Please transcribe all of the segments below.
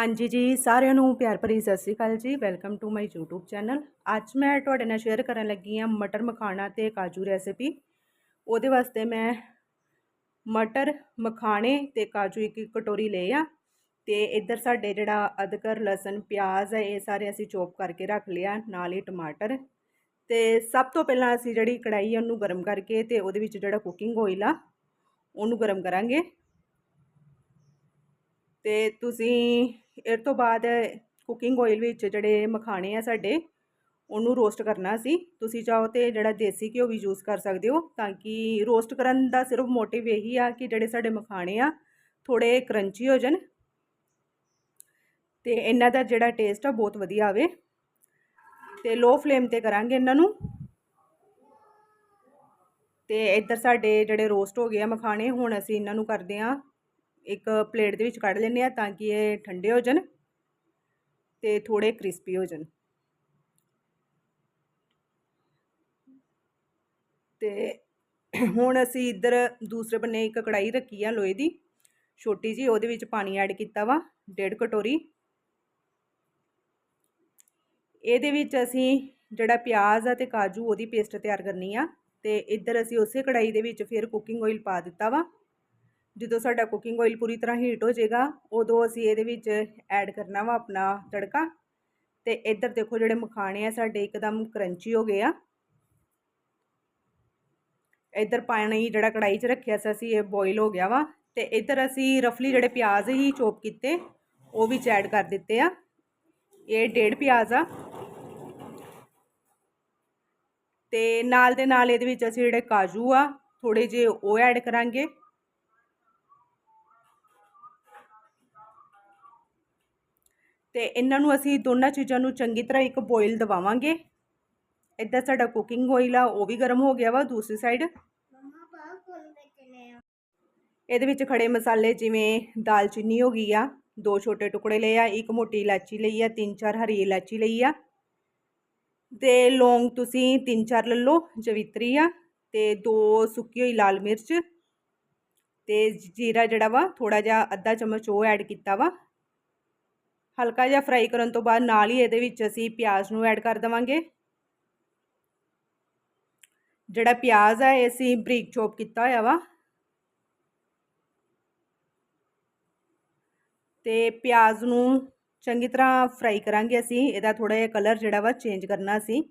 ਹਾਂਜੀ ਜੀ, ਸਾਰਿਆਂ ਨੂੰ ਪਿਆਰ ਭਰੀ ਸਤਿ ਸ਼੍ਰੀ ਅਕਾਲ ਜੀ। Welcome to my YouTube channel ਅੱਜ ਮੈਂ ਤੁਹਾਡੇ ਨਾਲ ਸ਼ੇਅਰ ਕਰਨ ਲੱਗੀ ਹਾਂ ਮਟਰ ਮਖਾਣਾ ਤੇ ਕਾਜੂ ਰੈਸਿਪੀ ਉਹਦੇ ਵਾਸਤੇ ਮੈਂ ਮਟਰ, ਮਖਾਣੇ ਤੇ ਕਾਜੂ ਇੱਕ ਕਟੋਰੀ ਲਏ ਆ। ਤੇ ਇੱਧਰ ਸਾਡੇ ਜਿਹੜਾ ਅਦਰਕ, ਲਸਣ, ਪਿਆਜ਼ ਹੈ ਇਹ ਸਾਰੇ ਅਸੀਂ ਚੋਪ ਕਰਕੇ ਰੱਖ ਲਿਆ, ਨਾਲ ਹੀ ਟਮਾਟਰ। ਤੇ ਸਭ ਤੋਂ ਪਹਿਲਾਂ ਅਸੀਂ ਜਿਹੜੀ ਕੜਾਈ ਆ ਉਹਨੂੰ ਗਰਮ ਕਰਕੇ ਤੇ ਉਹਦੇ ਵਿੱਚ ਜਿਹੜਾ ਕੁਕਿੰਗ ਆਇਲ ਆ, ਉਹਨੂੰ ਗਰਮ ਕਰਾਂਗੇ। ਤੇ ਤੁਸੀਂ ਇਹ ਤੋਂ ਬਾਅਦ ਕੁਕਿੰਗ ਆਇਲ ਵਿੱਚ ਜਿਹੜੇ ਮਖਾਣੇ ਆ ਸਾਡੇ, ਉਹਨੂੰ ਰੋਸਟ ਕਰਨਾ ਸੀ। ਤੁਸੀਂ ਚਾਹੋ ਤੇ ਜਿਹੜਾ ਦੇਸੀ ਘਿਓ ਵੀ ਯੂਜ਼ ਕਰ ਸਕਦੇ ਹੋ, ਤਾਂ ਕਿ ਰੋਸਟ ਕਰਨ ਦਾ ਸਿਰਫ ਮੋਟਿਵ ਇਹੀ ਆ ਕਿ ਜਿਹੜੇ ਸਾਡੇ ਮਖਾਣੇ ਆ ਥੋੜੇ ਕਰੰਚੀ ਹੋ ਜਾਣ। ਤੇ ਇਹਨਾਂ ਦਾ ਜਿਹੜਾ ਟੇਸਟ ਆ ਬਹੁਤ ਵਧੀਆ ਆਵੇ। ਤੇ ਲੋ ਫਲੇਮ ਤੇ ਕਰਾਂਗੇ ਇਹਨਾਂ ਨੂੰ। ਤੇ ਇੱਧਰ ਸਾਡੇ ਜਿਹੜੇ ਰੋਸਟ ਹੋ ਗਏ ਆ ਮਖਾਣੇ, ਹੁਣ ਅਸੀਂ ਇਹਨਾਂ ਨੂੰ ਕਰਦੇ ਆ ਇੱਕ ਪਲੇਟ ਦੇ ਵਿੱਚ ਕੱਢ ਲੈਂਦੇ ਆ ਤਾਂ ਕਿ ਇਹ ਠੰਡੇ ਹੋ ਜਾਣ ਤੇ ਥੋੜੇ ਕ੍ਰਿਸਪੀ ਹੋ ਜਾਣ। ਤੇ ਹੁਣ ਅਸੀਂ ਇੱਧਰ ਦੂਸਰੇ ਬੰਨੇ ਇੱਕ ਕੜਾਈ ਰੱਖੀ ਆ ਲੋਹੇ ਦੀ। ਛੋਟੀ ਜੀ ਉਹਦੇ ਵਿੱਚ ਪਾਣੀ ਐਡ ਕੀਤਾ ਵਾ, ਡੇਢ ਕਟੋਰੀ। ਇਹਦੇ ਵਿੱਚ ਅਸੀਂ ਜਿਹੜਾ ਪਿਆਜ਼ ਆ ਤੇ ਕਾਜੂ, ਉਹਦੀ ਪੇਸਟ ਤਿਆਰ ਕਰਨੀ ਆ ਤੇ ਇੱਧਰ ਅਸੀਂ ਉਸੇ ਕੜਾਈ ਦੇ ਵਿੱਚ ਫਿਰ ਕੁਕਿੰਗ ਆਇਲ ਪਾ ਦਿੱਤਾ ਵਾ। ਜਦੋਂ ਸਾਡਾ ਕੁਕਿੰਗ ਆਇਲ ਪੂਰੀ ਤਰ੍ਹਾਂ ਹੀਟ ਹੋ ਜਾਏਗਾ, ਉਦੋਂ ਅਸੀਂ ਇਹਦੇ ਵਿੱਚ ਐਡ ਕਰਨਾ ਵਾ ਆਪਣਾ ਤੜਕਾ। ਤੇ ਇੱਧਰ ਦੇਖੋ ਜਿਹੜੇ ਮਖਾਣੇ ਆ, ਸਾਡੇ ਇੱਕਦਮ ਕਰੰਚੀ ਹੋ ਗਏ ਆ। ਇੱਧਰ ਪਾਣੀ ਜਿਹੜਾ ਕੜਾਈ 'ਚ ਰੱਖਿਆ ਸੀ, ਅਸੀਂ ਇਹ ਬੋਇਲ ਹੋ ਗਿਆ ਵਾ। ਤੇ ਇੱਧਰ ਅਸੀਂ ਰਫਲੀ ਜਿਹੜੇ ਪਿਆਜ਼ ਹੀ ਚੋਪ ਕੀਤੇ, ਉਹ ਵਿੱਚ ਐਡ ਕਰ ਦਿੱਤੇ ਆ। ਇਹ ਡੇਢ ਪਿਆਜ਼ ਆ। ਤੇ ਨਾਲ ਦੇ ਨਾਲ ਇਹਦੇ ਵਿੱਚ ਅਸੀਂ ਜਿਹੜੇ ਕਾਜੂ ਆ ਥੋੜੇ ਜਿਹੇ ਉਹ ਐਡ ਕਰਾਂਗੇ। ਤੇ ਇਹਨਾਂ ਨੂੰ ਅਸੀਂ ਦੋਨਾਂ ਚੀਜ਼ਾਂ ਨੂੰ ਚੰਗੀ ਤਰ੍ਹਾਂ ਇੱਕ ਬੋਇਲ ਦਵਾਵਾਂਗੇ। ਇੱਧਰ ਸਾਡਾ ਕੁਕਿੰਗ ਆਇਲ ਆ, ਉਹ ਵੀ ਗਰਮ ਹੋ ਗਿਆ ਵਾ ਦੂਸਰੀ ਸਾਈਡ ਇਹਦੇ ਵਿੱਚ ਖੜੇ ਮਸਾਲੇ ਜਿਵੇਂ ਦਾਲਚੀਨੀ ਹੋ ਗਈ ਆ, ਦੋ ਛੋਟੇ ਟੁਕੜੇ ਲਏ ਆ, ਇੱਕ ਮੋਟੀ ਇਲਾਚੀ ਲਈ ਆ, ਤਿੰਨ ਚਾਰ ਹਰੀ ਇਲਾਚੀ ਲਈ ਆ। ਤੇ ਲੌਂਗ ਤੁਸੀਂ ਤਿੰਨ ਚਾਰ ਲੈ ਲਓ, ਜਵਿਤਰੀ ਆ, ਤੇ ਦੋ ਸੁੱਕੀ ਹੋਈ ਲਾਲ ਮਿਰਚ, ਤੇ ਜੀਰਾ ਜਿਹੜਾ ਵਾ ਥੋੜਾ ਜਿਹਾ ਅੱਧਾ ਚਮਚ ਉਹ ਐਡ ਕੀਤਾ ਵਾ। ਹਲਕਾ ਜਿਹਾ ਫਰਾਈ ਕਰਨ ਤੋਂ ਬਾਅਦ ਨਾਲ ਹੀ ਇਹਦੇ ਵਿੱਚ ਅਸੀਂ ਪਿਆਜ਼ ਨੂੰ ਐਡ ਕਰ ਦਵਾਂਗੇ। ਜਿਹੜਾ ਪਿਆਜ਼ ਹੈ, ਇਹ ਅਸੀਂ ਬਰੀਕ ਚੋਪ ਕੀਤਾ ਹੋਇਆ ਵਾ। ਤੇ ਪਿਆਜ਼ ਨੂੰ ਚੰਗੀ ਤਰ੍ਹਾਂ ਫਰਾਈ ਕਰਾਂਗੇ ਅਸੀਂ। ਇਹਦਾ ਥੋੜਾ ਜਿਹਾ ਕਲਰ ਜਿਹੜਾ ਵਾ ਚੇਂਜ ਕਰਨਾ ਸੀ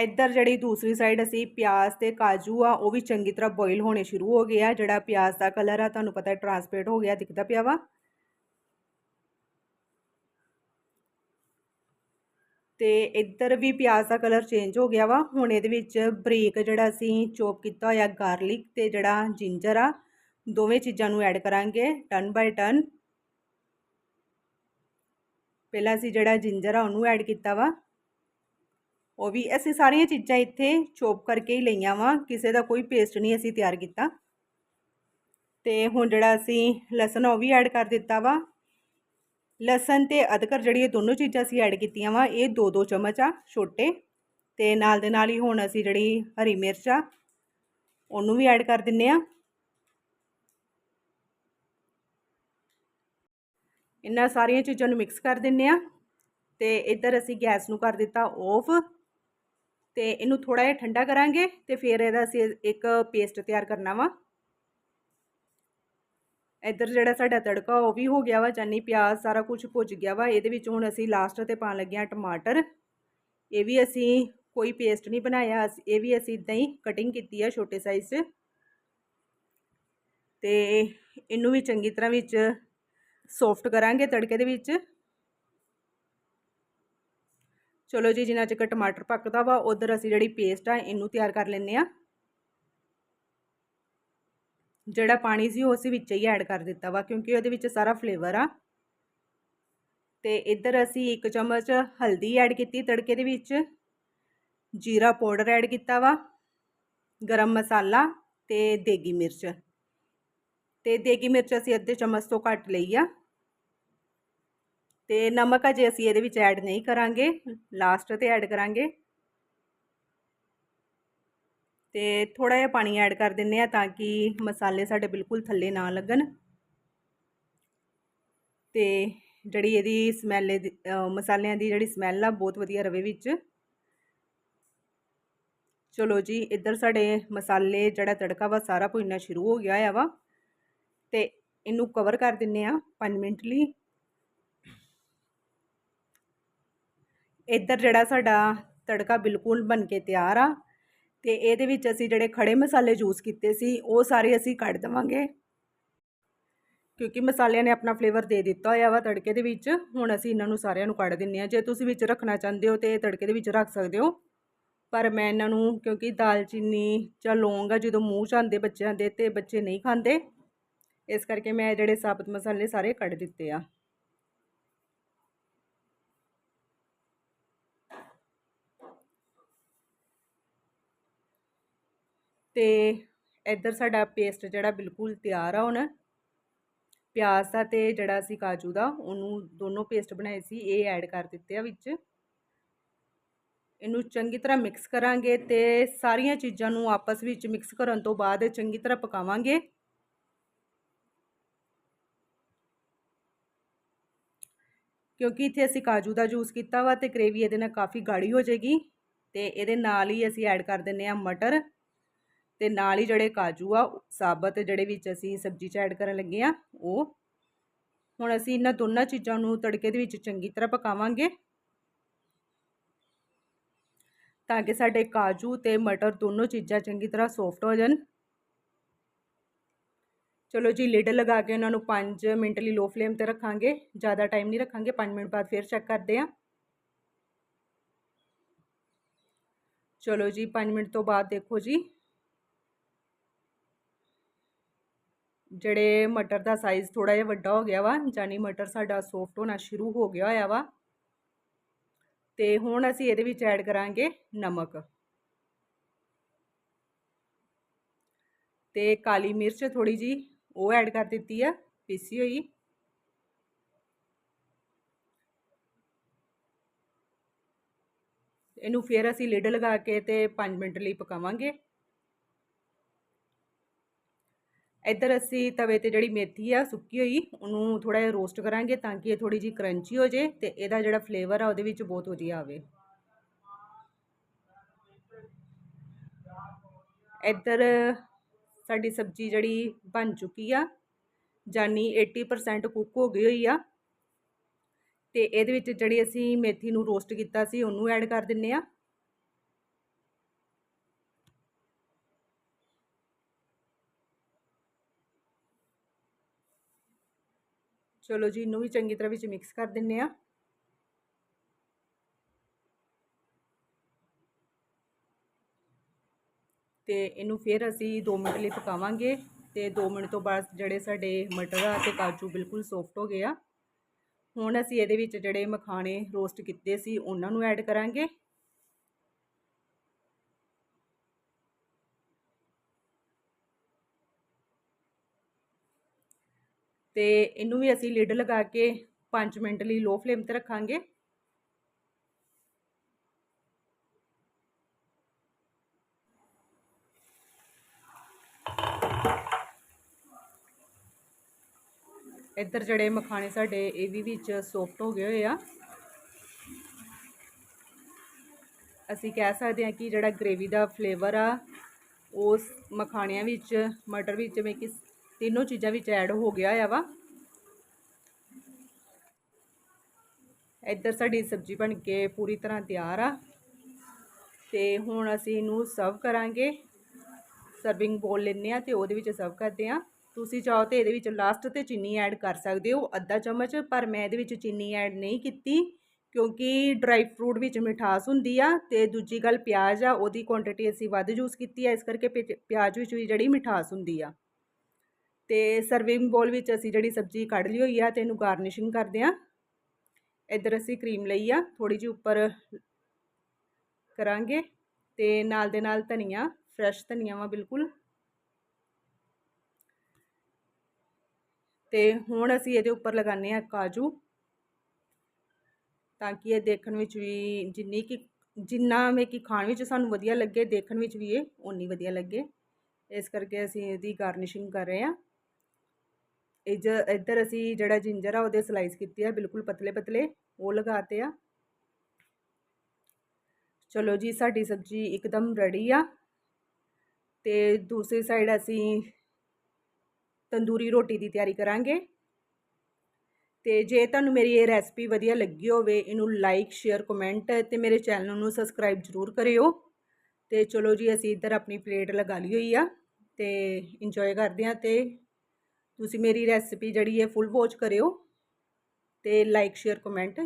ਇੱਧਰ ਜਿਹੜੀ ਦੂਸਰੀ ਸਾਈਡ ਅਸੀਂ ਪਿਆਜ਼ ਤੇ ਕਾਜੂ ਆ, ਉਹ ਵੀ ਚੰਗੀ ਤਰ੍ਹਾਂ ਬੋਇਲ ਹੋਣੇ ਸ਼ੁਰੂ ਹੋ ਗਏ ਆ। ਜਿਹੜਾ ਪਿਆਜ਼ ਦਾ ਕਲਰ ਆ, ਤੁਹਾਨੂੰ ਪਤਾ ਹੈ ਟਰਾਂਸਪੇਰੈਂਟ ਹੋ ਗਿਆ, ਦਿਖਦਾ ਪਿਆ ਵਾ। ਤੇ ਇੱਧਰ ਵੀ ਪਿਆਜ਼ ਦਾ ਕਲਰ ਚੇਂਜ ਹੋ ਗਿਆ ਵਾ। ਹੁਣ ਇਹਦੇ ਵਿੱਚ ਬਰੀਕ ਜਿਹੜਾ ਅਸੀਂ ਚੋਪ ਕੀਤਾ ਹੋਇਆ ਗਾਰਲਿਕ ਤੇ ਜਿਹੜਾ ਜਿੰਜਰ ਆ, ਦੋਵੇਂ ਚੀਜ਼ਾਂ ਨੂੰ ਐਡ ਕਰਾਂਗੇ ਟਨ ਬਾਈ ਟਨ ਪਹਿਲਾਂ ਅਸੀਂ ਜਿਹੜਾ ਜਿੰਜਰ ਆ, ਉਹਨੂੰ ਐਡ ਕੀਤਾ ਵਾ। ਉਹ ਵੀ ਅਸੀਂ ਸਾਰੀਆਂ ਚੀਜ਼ਾਂ ਇੱਥੇ ਚੋਪ ਕਰਕੇ ਹੀ ਲਈਆਂ ਵਾ, ਕਿਸੇ ਦਾ ਕੋਈ ਪੇਸਟ ਨਹੀਂ ਅਸੀਂ ਤਿਆਰ ਕੀਤਾ। ਤੇ ਹੁਣ ਜਿਹੜਾ ਅਸੀਂ ਲਸਣ ਉਹ ਵੀ ਐਡ ਕਰ ਦਿੱਤਾ ਵਾ। ਲਸਣ ਤੇ ਅਦਰਕ ਜਿਹੜੀ ਇਹ ਦੋਨੋਂ ਚੀਜ਼ਾਂ ਅਸੀਂ ਐਡ ਕੀਤੀਆਂ ਵਾ, ਇਹ ਦੋ ਦੋ ਚਮਚ ਆ ਛੋਟੇ। ਤੇ ਨਾਲ ਦੇ ਨਾਲ ਹੀ ਹੁਣ ਅਸੀਂ ਜਿਹੜੀ ਹਰੀ ਮਿਰਚ ਆ, ਉਹਨੂੰ ਵੀ ਐਡ ਕਰ ਦਿੰਨੇ ਆ। ਇਹਨਾਂ ਸਾਰੀਆਂ ਚੀਜ਼ਾਂ ਨੂੰ ਮਿਕਸ ਕਰ ਦਿੰਨੇ ਆ। ਤੇ ਇੱਧਰ ਅਸੀਂ ਗੈਸ ਨੂੰ ਕਰ ਦਿੱਤਾ ਆਫ ਤੇ ਇਹਨੂੰ ਥੋੜਾ ਜਿਹਾ ਠੰਡਾ ਕਰਾਂਗੇ ਤੇ ਫਿਰ ਇਹਦਾ ਅਸੀਂ ਇੱਕ ਪੇਸਟ ਤਿਆਰ ਕਰਨਾ ਵਾ। ਇੱਧਰ ਜਿਹੜਾ ਸਾਡਾ ਤੜਕਾ ਉਹ ਵੀ ਹੋ ਗਿਆ ਵਾ ਜਾਨੀ ਪਿਆਜ਼ ਸਾਰਾ ਕੁਝ ਭੁੱਜ ਗਿਆ ਵਾ। ਇਹਦੇ ਵਿੱਚ ਹੁਣ ਅਸੀਂ ਲਾਸਟ ਤੇ ਪਾਣ ਲੱਗੇ ਆ ਟਮਾਟਰ। ਇਹ ਵੀ ਅਸੀਂ ਕੋਈ ਪੇਸਟ ਨਹੀਂ ਬਣਾਇਆ ਇਹ ਵੀ ਅਸੀਂ ਇਦਾਂ ਹੀ ਕਟਿੰਗ ਕੀਤੀ ਆ ਛੋਟੇ ਸਾਈਜ਼ 'ਚ। ਤੇ ਇਹਨੂੰ ਵੀ ਚੰਗੀ ਤਰ੍ਹਾਂ ਵਿੱਚ ਸੌਫਟ ਕਰਾਂਗੇ ਤੜਕੇ ਦੇ ਵਿੱਚ। ਚਲੋ ਜੀ ਜਿੰਨਾ ਚਿਰ ਟਮਾਟਰ ਪੱਕਦਾ ਵਾ, ਉਧਰ ਅਸੀਂ ਜਿਹੜੀ ਪੇਸਟ ਆ, ਇਹਨੂੰ ਤਿਆਰ ਕਰ ਲੈਂਦੇ ਆ। ਜਿਹੜਾ ਪਾਣੀ ਸੀ, ਉਹ ਅਸੀਂ ਵਿੱਚ ਹੀ ਐਡ ਕਰ ਦਿੱਤਾ ਵਾ, ਕਿਉਂਕਿ ਉਹਦੇ ਵਿੱਚ ਸਾਰਾ ਫਲੇਵਰ ਆ। ਤੇ ਇੱਧਰ ਅਸੀਂ ਇੱਕ ਚਮਚ ਹਲਦੀ ਐਡ ਕੀਤੀ ਤੜਕੇ ਦੇ ਵਿੱਚ। ਜੀਰਾ ਪਾਊਡਰ ਐਡ ਕੀਤਾ ਵਾ, ਗਰਮ ਮਸਾਲਾ ਤੇ ਦੇਗੀ ਮਿਰਚ। ਤੇ ਦੇਗੀ ਮਿਰਚ ਅਸੀਂ ਅੱਧੇ ਚਮਚ ਤੋਂ ਘੱਟ ਲਈ ਆ। ਤੇ ਨਮਕ ਅਜੇ ਅਸੀਂ ਇਹਦੇ ਵਿੱਚ ਐਡ ਨਹੀਂ ਕਰਾਂਗੇ ਲਾਸਟ ਤੇ ਐਡ ਕਰਾਂਗੇ। ਤੇ ਥੋੜਾ ਜਿਹਾ ਪਾਣੀ ਐਡ ਕਰ ਦਿੰਨੇ ਆ ਤਾਂ ਕਿ ਮਸਾਲੇ ਸਾਡੇ ਬਿਲਕੁਲ ਥੱਲੇ ਨਾ ਲੱਗਣ। ਤੇ ਜਿਹੜੀ ਇਹਦੀ ਸਮੈਲ ਮਸਾਲਿਆਂ ਦੀ ਜਿਹੜੀ ਸਮੈਲ ਆ, ਬਹੁਤ ਵਧੀਆ ਰਵੇ ਵਿੱਚ। ਚਲੋ ਜੀ, ਇੱਧਰ ਸਾਡੇ ਮਸਾਲੇ ਜਿਹੜਾ ਤੜਕਾ ਵਾ, ਸਾਰਾ ਭੁੰਨਣਾ ਸ਼ੁਰੂ ਹੋ ਗਿਆ ਆ ਵਾ। ਤੇ ਇਹਨੂੰ ਕਵਰ ਕਰ ਦਿੰਨੇ ਆ 5 ਮਿੰਟ ਲਈ। ਇੱਧਰ ਜਿਹੜਾ ਸਾਡਾ ਤੜਕਾ ਬਿਲਕੁਲ ਬਣ ਕੇ ਤਿਆਰ ਆ ਤੇ ਇਹਦੇ ਵਿੱਚ ਅਸੀਂ ਜਿਹੜੇ ਖੜੇ ਮਸਾਲੇ ਯੂਜ਼ ਕੀਤੇ ਸੀ, ਉਹ ਸਾਰੇ ਅਸੀਂ ਕੱਢ ਦਵਾਂਗੇ। ਕਿਉਂਕਿ ਮਸਾਲਿਆਂ ਨੇ ਆਪਣਾ ਫਲੇਵਰ ਦੇ ਦਿੱਤਾ ਹੋਇਆ ਵਾ ਤੜਕੇ ਦੇ ਵਿੱਚ, ਹੁਣ ਅਸੀਂ ਇਹਨਾਂ ਨੂੰ ਸਾਰਿਆਂ ਨੂੰ ਕੱਢ ਦਿੰਨੇ ਆ। ਜੇ ਤੁਸੀਂ ਵਿੱਚ ਰੱਖਣਾ ਚਾਹੁੰਦੇ ਹੋ ਤੇ ਤੜਕੇ ਦੇ ਵਿੱਚ ਰੱਖ ਸਕਦੇ ਹੋ। ਪਰ ਮੈਂ ਇਹਨਾਂ ਨੂੰ, ਕਿਉਂਕਿ ਦਾਲਚੀਨੀ ਜਾਂ ਲੌਂਗ ਆ, ਜਦੋਂ ਮੂੰਹ 'ਚ ਆਉਂਦੇ ਬੱਚਿਆਂ ਦੇ ਤੇ ਬੱਚੇ ਨਹੀਂ ਖਾਂਦੇ, ਇਸ ਕਰਕੇ ਮੈਂ ਜਿਹੜੇ ਸਾਬਤ ਮਸਾਲੇ ਸਾਰੇ ਕੱਢ ਦਿੱਤੇ ਆ। ਤੇ ਇੱਧਰ ਸਾਡਾ ਪੇਸਟ ਜਿਹੜਾ ਬਿਲਕੁਲ ਤਿਆਰ ਆ ਹੁਣ। ਪਿਆਜ਼ ਦਾ ਤੇ ਜਿਹੜਾ ਅਸੀਂ ਕਾਜੂ ਦਾ, ਉਹਨੂੰ ਦੋਨੋਂ ਪੇਸਟ ਬਣਾਏ ਸੀ, ਇਹ ਐਡ ਕਰ ਦਿੱਤੇ ਆ ਵਿੱਚ। ਇਹਨੂੰ ਚੰਗੀ ਤਰ੍ਹਾਂ ਮਿਕਸ ਕਰਾਂਗੇ ਤੇ ਸਾਰੀਆਂ ਚੀਜ਼ਾਂ ਨੂੰ ਆਪਸ ਵਿੱਚ ਮਿਕਸ ਕਰਨ ਤੋਂ ਬਾਅਦ ਚੰਗੀ ਤਰ੍ਹਾਂ ਪਕਾਵਾਂਗੇ। ਕਿਉਂਕਿ ਇੱਥੇ ਅਸੀਂ ਕਾਜੂ ਦਾ ਜੂਸ ਕੀਤਾ ਵਾ ਤੇ ਗ੍ਰੇਵੀ ਇਹਦੇ ਨਾਲ ਕਾਫੀ ਗਾੜੀ ਹੋ ਜਾਏਗੀ ਤੇ ਇਹਦੇ ਨਾਲ ਹੀ ਅਸੀਂ ਐਡ ਕਰ ਦਿੰਨੇ ਆ ਮਟਰ। ਤੇ ਨਾਲ ਹੀ ਜਿਹੜੇ ਕਾਜੂ ਆ, ਸਾਬਤ ਜਿਹੜੇ ਵਿੱਚ ਅਸੀਂ ਸਬਜ਼ੀ 'ਚ ਐਡ ਕਰਨ ਲੱਗੇ ਆ, ਉਹ ਹੁਣ ਅਸੀਂ ਇਹਨਾਂ ਦੋਨਾਂ ਚੀਜ਼ਾਂ ਨੂੰ ਤੜਕੇ ਦੇ ਵਿੱਚ ਚੰਗੀ ਤਰ੍ਹਾਂ ਪਕਾਵਾਂਗੇ। ਤਾਂ ਕਿ ਸਾਡੇ ਕਾਜੂ ਤੇ ਮਟਰ ਦੋਨੋਂ ਚੀਜ਼ਾਂ ਚੰਗੀ ਤਰ੍ਹਾਂ ਸੌਫਟ ਹੋ ਜਾਣ। ਚਲੋ ਜੀ ਲਿਡ ਲਗਾ ਕੇ ਉਹਨਾਂ ਨੂੰ 5 ਮਿੰਟ ਲਈ ਲੋ ਫਲੇਮ ਤੇ ਰੱਖਾਂਗੇ। ਜ਼ਿਆਦਾ ਟਾਈਮ ਨਹੀਂ ਰੱਖਾਂਗੇ 5 ਮਿੰਟ ਬਾਅਦ ਫਿਰ ਚੈੱਕ ਕਰਦੇ ਆਂ ਚਲੋ ਜੀ 5 ਮਿੰਟ ਤੋਂ ਬਾਅਦ ਦੇਖੋ ਜੀ ਜਿਹੜੇ ਮਟਰ ਦਾ ਸਾਈਜ਼ ਥੋੜਾ ਜਿਹਾ ਵੱਡਾ ਹੋ ਗਿਆ ਵਾ ਯਾਨੀ ਮਟਰ ਸਾਡਾ ਸੌਫਟ ਹੋਣਾ ਸ਼ੁਰੂ ਹੋ ਗਿਆ ਹੋਇਆ ਵਾ। ਤੇ ਹੁਣ ਅਸੀਂ ਇਹਦੇ ਵਿੱਚ ਐਡ ਕਰਾਂਗੇ ਨਮਕ। ਤੇ ਕਾਲੀ ਮਿਰਚ ਥੋੜੀ ਜੀ ਉਹ ਐਡ ਕਰ ਦਿੱਤੀ ਆ, ਪੀਸੀ ਹੋਈ। ਇਹਨੂੰ ਫਿਰ ਅਸੀਂ ਲਿਡ ਲਗਾ ਕੇ ਤੇ 5 ਮਿੰਟ ਲਈ ਪਕਾਵਾਂਗੇ। ਇੱਧਰ ਅਸੀਂ ਤਵੇ ਤੇ ਜਿਹੜੀ ਮੇਥੀ ਆ ਸੁੱਕੀ ਹੋਈ, ਉਹਨੂੰ ਥੋੜਾ ਜਿਹਾ ਰੋਸਟ ਕਰਾਂਗੇ ਤਾਂ ਕਿ ਇਹ ਥੋੜੀ ਜੀ ਕਰੰਚੀ ਹੋ ਜੇ ਤੇ ਇਹਦਾ ਜਿਹੜਾ ਫਲੇਵਰ ਆ ਉਹਦੇ ਵਿੱਚ ਬਹੁਤ ਵਧੀਆ ਆਵੇ। ਇੱਧਰ ਸਾਡੀ ਸਬਜ਼ੀ ਜਿਹੜੀ ਬਣ ਚੁੱਕੀ ਆ ਜਾਨੀ 80% ਕੁੱਕ ਹੋ ਗਈ ਹੋਈ ਆ ਤੇ ਇਹਦੇ ਵਿੱਚ ਜਿਹੜੀ ਅਸੀਂ ਮੇਥੀ ਨੂੰ ਰੋਸਟ ਕੀਤਾ ਸੀ, ਉਹਨੂੰ ਐਡ ਕਰ ਦਿੰਨੇ ਆ। ਚਲੋ ਜੀ, ਇਹਨੂੰ ਵੀ ਚੰਗੀ ਤਰ੍ਹਾਂ ਵਿੱਚ ਮਿਕਸ ਕਰ ਦਿੰਨੇ ਆ। ਤੇ ਇਹਨੂੰ ਫਿਰ ਅਸੀਂ 2 ਮਿੰਟ ਲਈ ਪਕਾਵਾਂਗੇ ਤੇ 2 ਮਿੰਟ ਤੋਂ ਬਾਅਦ ਜਿਹੜੇ ਸਾਡੇ ਮਟਰ ਆ ਤੇ ਕਾਜੂ ਬਿਲਕੁਲ ਸੌਫਟ ਹੋ ਗਏ ਆ। ਹੁਣ ਅਸੀਂ ਇਹਦੇ ਵਿੱਚ ਜਿਹੜੇ ਮਖਾਣੇ ਰੋਸਟ ਕੀਤੇ ਸੀ, ਉਹਨਾਂ ਨੂੰ ਐਡ ਕਰਾਂਗੇ। ਤੇ ਇਹਨੂੰ ਵੀ ਅਸੀਂ ਲਿਡ ਲਗਾ ਕੇ 5 ਮਿੰਟ ਲਈ ਲੋ ਫਲੇਮ ਤੇ ਰੱਖਾਂਗੇ। ਇੱਧਰ ਜਿਹੜੇ ਮਖਾਣੇ ਸਾਡੇ ਇਹ ਵੀ ਵਿੱਚ ਸੌਫਟ ਹੋ ਗਏ ਹੋਏ ਆ। ਅਸੀਂ ਕਹਿ ਸਕਦੇ ਹਾਂ ਕਿ ਜਿਹੜਾ ਗ੍ਰੇਵੀ ਦਾ ਫਲੇਵਰ ਆ, ਉਸ ਮਖਾਣਿਆਂ ਵਿੱਚ, ਮਟਰ ਵਿੱਚ ਜਿਵੇਂ ਕਿ ਤਿੰਨੋਂ ਚੀਜ਼ਾਂ ਵਿੱਚ ਐਡ ਹੋ ਗਿਆ ਆ ਵਾ। ਇੱਧਰ ਸਾਡੀ ਸਬਜ਼ੀ ਬਣ ਕੇ ਪੂਰੀ ਤਰ੍ਹਾਂ ਤਿਆਰ ਆ। ਤੇ ਹੁਣ ਅਸੀਂ ਇਹਨੂੰ ਸਰਵ ਕਰਾਂਗੇ। ਸਰਵਿੰਗ ਬੋਲ ਲੈਣੇ ਆ ਤੇ ਉਹਦੇ ਵਿੱਚ ਸਰਵ ਕਰਦੇ ਆ। ਤੁਸੀਂ ਚਾਹੋ ਤੇ ਇਹਦੇ ਵਿੱਚ ਲਾਸਟ ਤੇ ਚੀਨੀ ਐਡ ਕਰ ਸਕਦੇ ਹੋ, ਅੱਧਾ ਚਮਚ, ਪਰ ਮੈਂ ਇਹਦੇ ਵਿੱਚ ਚੀਨੀ ਐਡ ਨਹੀਂ ਕੀਤੀ, ਕਿਉਂਕਿ ਡਰਾਈ ਫਰੂਟ ਵਿੱਚ ਮਿਠਾਸ ਹੁੰਦੀ ਆ ਤੇ ਦੂਜੀ ਗੱਲ ਪਿਆਜ਼ ਆ, ਉਹਦੀ ਕੁਆਂਟੀਟੀ ਅਸੀਂ ਵੱਧ ਯੂਜ਼ ਕੀਤੀ ਆ, ਇਸ ਕਰਕੇ ਪਿਆਜ਼ ਵਿੱਚ ਵੀ ਜਿਹੜੀ ਮਿਠਾਸ ਹੁੰਦੀ ਆ। ਤੇ ਸਰਵਿੰਗ ਬੋਲ ਵਿੱਚ ਅਸੀਂ ਜਿਹੜੀ ਸਬਜ਼ੀ ਕੱਢ ਲਈ ਹੋਈ ਆ ਤੇ ਇਹਨੂੰ ਗਾਰਨਿਸ਼ਿੰਗ ਕਰਦੇ ਆ ਇੱਧਰ ਅਸੀਂ ਕਰੀਮ ਲਈ ਆ ਥੋੜੀ ਜਿਹੀ ਉੱਪਰ ਕਰਾਂਗੇ ਤੇ ਨਾਲ ਦੇ ਨਾਲ ਧਨੀਆ ਫਰੈਸ਼ ਧਨੀਆ ਵਾ ਬਿਲਕੁਲ। ਤੇ ਹੁਣ ਅਸੀਂ ਇਹਦੇ ਉੱਪਰ ਲਗਾਉਂਦੇ ਆ ਕਾਜੂ। ਤਾਂ ਕਿ ਇਹ ਦੇਖਣ ਵਿੱਚ ਵੀ ਜਿੰਨੀ ਕਿ, ਜਿੰਨਾ ਮੇ ਕਿ ਖਾਣ ਵਿੱਚ ਸਾਨੂੰ ਵਧੀਆ ਲੱਗੇ, ਦੇਖਣ ਵਿੱਚ ਵੀ ਇਹ ਓਨੀ ਵਧੀਆ ਲੱਗੇ। ਇਸ ਕਰਕੇ ਅਸੀਂ ਇਹਦੀ ਗਾਰਨਿਸ਼ਿੰਗ ਕਰ ਰਹੇ ਹਾਂ। ਇਹ ਇੱਧਰ ਅਸੀਂ ਜਿਹੜਾ ਜਿੰਜਰ ਆ ਉਹਦੇ ਸਲਾਈਸ ਕੀਤੇ ਆ, ਬਿਲਕੁਲ ਪਤਲੇ ਪਤਲੇ, ਉਹ ਲਗਾਤੇ ਆ। ਚਲੋ ਜੀ, ਸਾਡੀ ਸਬਜ਼ੀ ਇੱਕਦਮ ਰੈਡੀ ਆ। ਤੇ ਦੂਸਰੀ ਸਾਈਡ ਅਸੀਂ ਤੰਦੂਰੀ ਰੋਟੀ ਦੀ ਤਿਆਰੀ ਕਰਾਂਗੇ। ਤੇ ਜੇ ਤੁਹਾਨੂੰ ਮੇਰੀ ਇਹ ਰੈਸਪੀ ਵਧੀਆ ਲੱਗੀ ਹੋਵੇ, ਇਹਨੂੰ ਲਾਈਕ ਸ਼ੇਅਰ ਕਮੈਂਟ ਤੇ ਮੇਰੇ ਚੈਨਲ ਨੂੰ ਸਬਸਕ੍ਰਾਈਬ ਜ਼ਰੂਰ ਕਰਿਓ। ਤੇ ਚਲੋ ਜੀ, ਅਸੀਂ ਇੱਧਰ ਆਪਣੀ ਪਲੇਟ ਲਗਾ ਲਈ ਹੋਈ ਆ ਤੇ ਇੰਜੋਏ ਕਰਦੇ ਆ ਤੇ ਤੁਸੀਂ ਮੇਰੀ ਰੈਸਪੀ ਜਿਹੜੀ ਹੈ ਫੁੱਲ ਵਾਚ ਕਰਿਓ ਤੇ ਲਾਈਕ ਸ਼ੇਅਰ ਕਮੈਂਟ